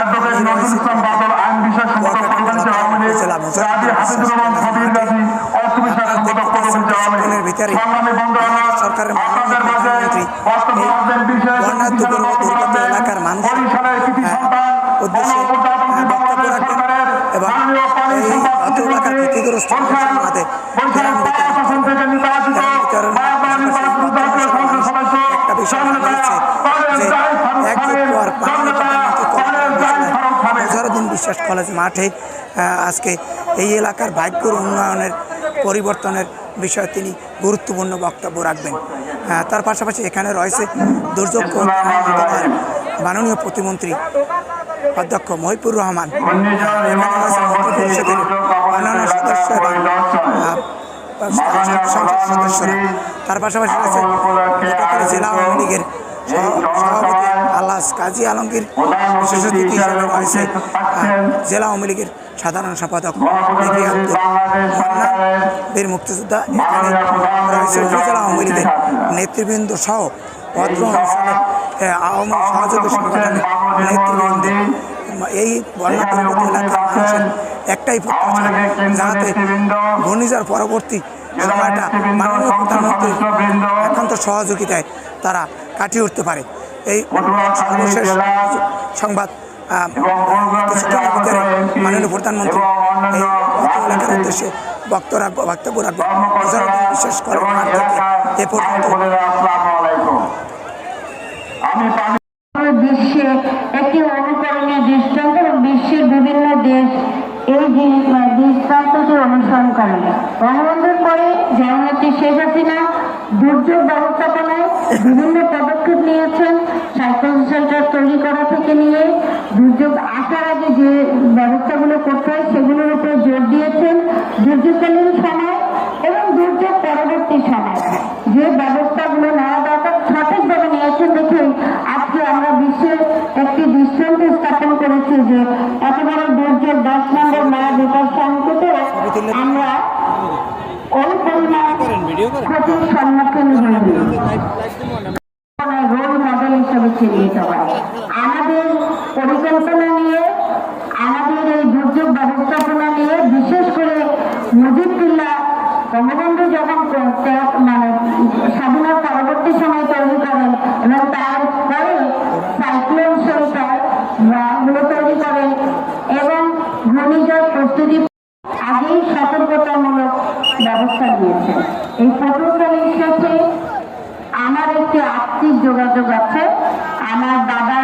Advocate Nazrul Islam বাদল আইন বিষয় সম্পাদক পরিচালিত আওয়ামী লীগ রাজি হাফিজুর রহমান কবির গাজী অর্থ বিষয় সম্পাদক পরিচালিত আওয়ামী লীগ সংগ্রামী বন্ধুরা সরকারের আপনাদের মাঝে বক্তব্য রাখবেন বিশেষ বন্যা অতিথি দুর্গত দুর্গত রাখবেন এলাকার মানুষের বরিশালের কৃতি হ্যাঁ, উদ্দেশ্যে হ্যাঁ, বক্তব্য রাখবেন এবং এই সম্পদ এলাকার ক্ষতিগ্রস্ত বরিশাল মানুষের মাঝে বরিশাল ত্রাণ বিতরণ পাঁচ আসন থেকে নির্বাচিত ত্রাণ বিতরণ বারবার নির্বাচিত জাতীয় সংসদ সদস্য একটা বিষয় জননেতা জানিয়েছে যে এক যুগ পর মাননীয় প্রধানমন্ত্রী নজরুদ্দিন বিশ্বাস কলেজ মাঠে আজকে এই এলাকার ভাগ্যর উন্নয়নের, পরিবর্তনের বিষয়ে তিনি গুরুত্বপূর্ণ বক্তব্য রাখবেন। তার পাশাপাশি এখানে রয়েছে দুর্যোগ মাননীয় প্রতিমন্ত্রী অধ্যক্ষ মহিপুর রহমান। এখানে রয়েছে অন্যান্য সদস্য এবং সংসদ সদস্যরা। তার পাশাপাশি রয়েছে জেলা আওয়ামী লীগের সভাপতি আল্লাহ কাজী আলমগীর বিশেষ অতিথি হিসেবে রয়েছে জেলা আওয়ামী লীগের সাধারণ সম্পাদক বিপি আব্দুল বীর মুক্তিযোদ্ধা এখানে রয়েছে। উপজেলা আওয়ামী লীগের নেতৃবৃন্দ সহ অঞ্চলের আওয়ামী সহযোগী সংগঠনের নেতৃবৃন্দ। এই বন্যা দুর্গত এলাকার মানুষের একটাই প্রত্যাশা, যাতে ঘূর্ণিঝড় পরবর্তী সময়টা মাননীয় প্রধানমন্ত্রীর একান্ত সহযোগিতায় তারা কাটিয়ে উঠতে পারে। এই সর্বশেষ সংবাদ ভিতরে মাননীয় প্রধানমন্ত্রী এই এলাকার উদ্দেশ্যে বক্তব্য রাখব বক্তব্য রাখব। নজরুদ্দিন বিশ্বাস করে এ পর্যন্ত। বিশ্বে একটি অনুকরণীয় দৃষ্টান্ত এবং বিশ্বের বিভিন্ন দেশ এই দৃষ্টান্তটি অনুসরণ করে। বঙ্গবন্ধুর পরে জননেত্রী শেখ হাসিনা দুর্যোগ ব্যবস্থাপনায় বিভিন্ন পদক্ষেপ নিয়েছেন, সাইকেল সেন্টার তৈরি করা থেকে নিয়ে দুর্যোগ আসার আগে যে ব্যবস্থাগুলো করতে হয় সেগুলোর উপরে জোর দিয়েছেন দুর্যোগকালীন সময় এবং দুর্যোগ পরবর্তী সময়। যে ব্যবস্থাগুলো নেওয়া দরকার সঠিকভাবে নিয়েছেন দেখেই আজকে আমরা বিশ্বের একটি দৃষ্টান্ত স্থাপন করেছি যে একেবারে দুর্যোগ দশ নম্বর মায়া বিপদ সংকেতে আমরা ওই পরিমাণ ভিডিও করে? মানে স্বাধীনতা পরবর্তী সময় তৈরি করেন এবং তারপরে সাইক্লোন সরকার তৈরি করেন এবং ঘূর্ণিঝড় প্রস্তুতি আগেই সতর্কতা ব্যবস্থা নিয়েছে। এই পটুয়াখালী শেষে আমার একটি আর্থিক যোগাযোগ আছে। আমার দাদা